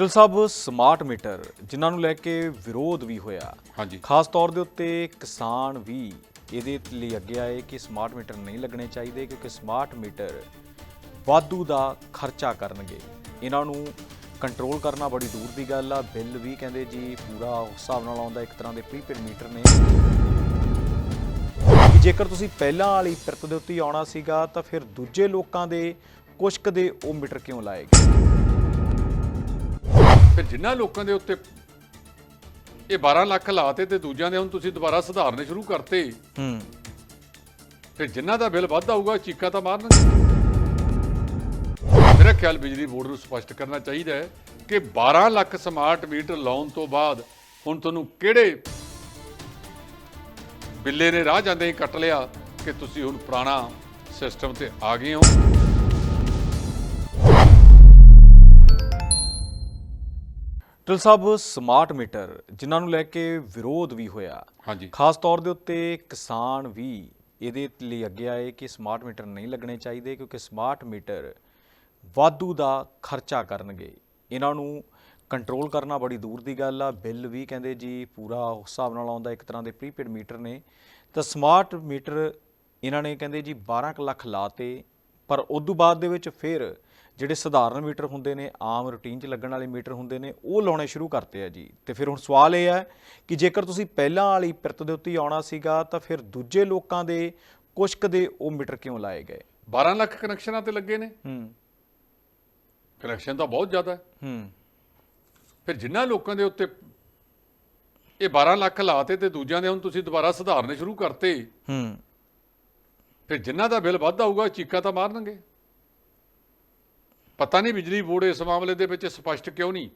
ਟਲ ਸਾਹਿਬ smart meter ਜਿਨ੍ਹਾਂ ਨੂੰ ਲੈ ਕੇ ਵਿਰੋਧ ਵੀ ਹੋਇਆ। ਹਾਂਜੀ। ਖਾਸ ਤੌਰ ਦੇ ਉੱਤੇ ਕਿਸਾਨ ਵੀ ਇਹਦੇ ਲਈ ਅੱਗੇ ਆਏ ਕਿ ਸਮਾਰਟ ਮੀਟਰ ਨਹੀਂ ਲੱਗਣੇ ਚਾਹੀਦੇ ਕਿਉਂਕਿ ਸਮਾਰਟ ਮੀਟਰ ਵਾਧੂ ਦਾ ਖਰਚਾ ਕਰਨਗੇ। ਇਹਨਾਂ ਨੂੰ ਕੰਟਰੋਲ ਕਰਨਾ ਬੜੀ ਦੂਰ ਦੀ ਗੱਲ ਆ। ਬਿੱਲ ਵੀ ਕਹਿੰਦੇ ਜੀ ਪੂਰਾ ਉਸ ਹਿਸਾਬ ਨਾਲ ਆਉਂਦਾ ਇੱਕ ਤਰ੍ਹਾਂ ਦੇ ਪ੍ਰੀਪੇਡ ਮੀਟਰ ਨੇ। ਜੇਕਰ ਤੁਸੀਂ ਪਹਿਲਾਂ ਵਾਲੀ ਪਿਰਤ ਦੇ ਉੱਤੇ ਆਉਣਾ ਸੀਗਾ ਤਾਂ ਫਿਰ ਦੂਜੇ ਲੋਕਾਂ ਦੇ ਕੁਸ਼ਕ ਦੇ ਉਹ ਮੀਟਰ ਕਿਉਂ ਲਾਏ ਗਏ? ਫਿਰ ਜਿਨ੍ਹਾਂ ਲੋਕਾਂ ਦੇ ਉੱਤੇ ਇਹ 12 ਲੱਖ ਲਾਤੇ ਤੇ ਦੂਜਿਆਂ ਦੇ ਹੁਣ ਤੁਸੀਂ ਦੁਬਾਰਾ ਸੁਧਾਰਨੇ ਸ਼ੁਰੂ ਕਰਤੇ ਹੂੰ। ਫਿਰ ਜਿਨ੍ਹਾਂ ਦਾ ਬਿੱਲ ਵੱਧ ਆਊਗਾ ਚੀਕਾ ਤਾਂ ਮਾਰਨਗੇ। ਮੇਰਾ ਖਿਆਲ ਬਿਜਲੀ ਬੋਰਡ ਨੂੰ ਸਪਸ਼ਟ ਕਰਨਾ ਚਾਹੀਦਾ ਹੈ ਕਿ 12 ਲੱਖ ਸਮਾਰਟ ਮੀਟਰ ਲਾਉਣ ਤੋਂ ਬਾਅਦ ਹੁਣ ਤੁਹਾਨੂੰ ਕਿਹੜੇ ਬਿੱਲੇ ਨੇ ਰਾਹ ਜਾਂਦੇ ਹੀ ਕੱਟ ਲਿਆ ਕਿ ਤੁਸੀਂ ਹੁਣ ਪੁਰਾਣਾ ਸਿਸਟਮ ਤੇ ਆ ਗਏ ਹੋ? ਟਲ ਸਾਹਿਬ ਸਮਾਰਟ ਮੀਟਰ ਜਿਨ੍ਹਾਂ ਨੂੰ ਲੈ ਕੇ ਵਿਰੋਧ ਵੀ ਹੋਇਆ। ਹਾਂਜੀ। ਖਾਸ ਤੌਰ ਦੇ ਉੱਤੇ ਕਿਸਾਨ ਵੀ ਇਹਦੇ ਲਈ ਅੱਗੇ ਆਏ ਕਿ ਸਮਾਰਟ ਮੀਟਰ ਨਹੀਂ ਲੱਗਣੇ ਚਾਹੀਦੇ ਕਿਉਂਕਿ ਸਮਾਰਟ ਮੀਟਰ ਵਾਧੂ ਦਾ ਖਰਚਾ ਕਰਨਗੇ। ਇਹਨਾਂ ਨੂੰ ਕੰਟਰੋਲ ਕਰਨਾ ਬੜੀ ਦੂਰ ਦੀ ਗੱਲ ਆ। ਬਿੱਲ ਵੀ ਕਹਿੰਦੇ ਜੀ ਪੂਰਾ ਉਸ ਹਿਸਾਬ ਨਾਲ ਆਉਂਦਾ ਇੱਕ ਤਰ੍ਹਾਂ ਦੇ ਪ੍ਰੀਪੇਡ ਮੀਟਰ ਨੇ। ਤਾਂ ਸਮਾਰਟ ਮੀਟਰ ਇਹਨਾਂ ਨੇ ਕਹਿੰਦੇ ਜੀ 12 ਕੁ ਲੱਖ ਲਾਤੇ ਪਰ ਉਦੋਂ ਬਾਅਦ ਦੇ ਵਿੱਚ ਫਿਰ ਜਿਹੜੇ ਸਧਾਰਨ ਮੀਟਰ ਹੁੰਦੇ ਨੇ ਆਮ ਰੂਟੀਨ 'ਚ ਲੱਗਣ ਵਾਲੇ ਮੀਟਰ ਹੁੰਦੇ ਨੇ ਉਹ ਲਾਉਣੇ ਸ਼ੁਰੂ ਕਰਤੇ ਆ ਜੀ। ਤੇ ਫਿਰ ਹੁਣ ਸਵਾਲ ਇਹ ਹੈ ਕਿ ਜੇਕਰ ਤੁਸੀਂ ਪਹਿਲਾਂ ਵਾਲੀ ਪਿਰਤ ਦੇ ਉੱਤੇ ਆਉਣਾ ਸੀਗਾ ਤਾਂ ਫਿਰ ਦੂਜੇ ਲੋਕਾਂ ਦੇ ਕੁਸ਼ਕ ਦੇ ਉਹ ਮੀਟਰ ਕਿਉਂ ਲਾਏ ਗਏ? 12 ਲੱਖ ਕਨੈਕਸ਼ਨਾਂ ਤੇ ਲੱਗੇ ਨੇ। ਹੂੰ। ਕਨੈਕਸ਼ਨ ਤਾਂ ਬਹੁਤ ਜ਼ਿਆਦਾ ਹੈ। ਹੂੰ। ਫਿਰ ਜਿਨ੍ਹਾਂ ਲੋਕਾਂ ਦੇ ਉੱਤੇ ਇਹ 12 ਲੱਖ ਲਾਤੇ ਤੇ ਦੂਜਿਆਂ ਦੇ ਹੁਣ ਤੁਸੀਂ ਦੁਬਾਰਾ ਸੁਧਾਰਨੇ ਸ਼ੁਰੂ ਕਰਤੇ ਹੂੰ। ਫਿਰ ਜਿਨ੍ਹਾਂ ਦਾ ਬਿੱਲ ਵੱਧ ਆਊਗਾ ਚੀਕਾ ਤਾਂ ਮਾਰਨਗੇ। ਪਤਾ ਨਹੀਂ ਬਿਜਲੀ ਬੋਰਡ ਇਸ ਮਾਮਲੇ ਦੇ ਵਿੱਚ ਸਪਸ਼ਟ ਕਿਉਂ ਨਹੀਂ।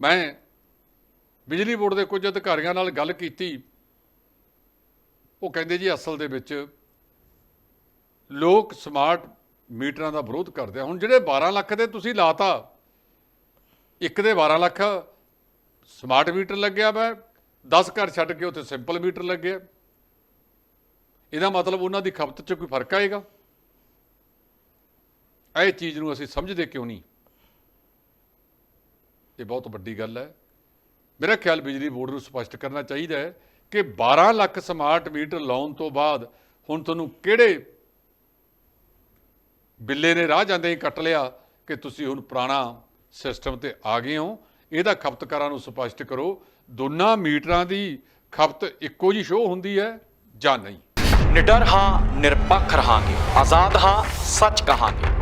ਮੈਂ ਬਿਜਲੀ ਬੋਰਡ ਦੇ ਕੁਝ ਅਧਿਕਾਰੀਆਂ ਨਾਲ ਗੱਲ ਕੀਤੀ। ਉਹ ਕਹਿੰਦੇ ਜੀ ਅਸਲ ਦੇ ਵਿੱਚ ਲੋਕ ਸਮਾਰਟ ਮੀਟਰਾਂ ਦਾ ਵਿਰੋਧ ਕਰਦੇ ਆ। ਹੁਣ ਜਿਹੜੇ 12 ਲੱਖ ਦੇ ਤੁਸੀਂ ਲਾਤਾ, ਇੱਕ ਦੇ 12 ਲੱਖ ਸਮਾਰਟ ਮੀਟਰ ਲੱਗਿਆ ਵਾ 10 ਘਰ ਛੱਡ ਕੇ ਉੱਥੇ ਸਿੰਪਲ ਮੀਟਰ ਲੱਗਿਆ ਇਹਦਾ ਮਤਲਬ ਉਹਨਾਂ ਦੀ ਖਪਤ 'ਚ ਕੋਈ ਫ਼ਰਕ ਆਏਗਾ? ਇਹ ਚੀਜ਼ ਨੂੰ ਅਸੀਂ ਸਮਝਦੇ ਕਿਉਂ ਨਹੀਂ? ਇਹ ਬਹੁਤ ਵੱਡੀ ਗੱਲ ਹੈ। ਮੇਰਾ ਖਿਆਲ ਬਿਜਲੀ ਬੋਰਡ ਨੂੰ ਸਪਸ਼ਟ ਕਰਨਾ ਚਾਹੀਦਾ ਹੈ ਕਿ 12 ਲੱਖ ਸਮਾਰਟ ਮੀਟਰ ਲਾਉਣ ਤੋਂ ਬਾਅਦ ਹੁਣ ਤੁਹਾਨੂੰ ਕਿਹੜੇ ਬਿੱਲੇ ਨੇ ਰਾਹ ਜਾਂਦੇ ਹੀ ਕੱਟ ਲਿਆ ਕਿ ਤੁਸੀਂ ਹੁਣ ਪੁਰਾਣਾ ਸਿਸਟਮ ਤੇ ਆ ਗਏ ਹੋ। ਇਹਦਾ ਖਪਤਕਾਰਾਂ ਨੂੰ ਸਪਸ਼ਟ ਕਰੋ, ਦੋਨਾਂ ਮੀਟਰਾਂ ਦੀ ਖਪਤ ਇੱਕੋ ਜੀ ਸ਼ੋਅ ਹੁੰਦੀ ਹੈ ਜਾਂ ਨਹੀਂ? ਨਿਡਰ ਹਾਂ, ਨਿਰਪੱਖ ਰਹਾਂਗੇ। ਆਜ਼ਾਦ ਹਾਂ, ਸੱਚ ਕਹਾਂਗੇ।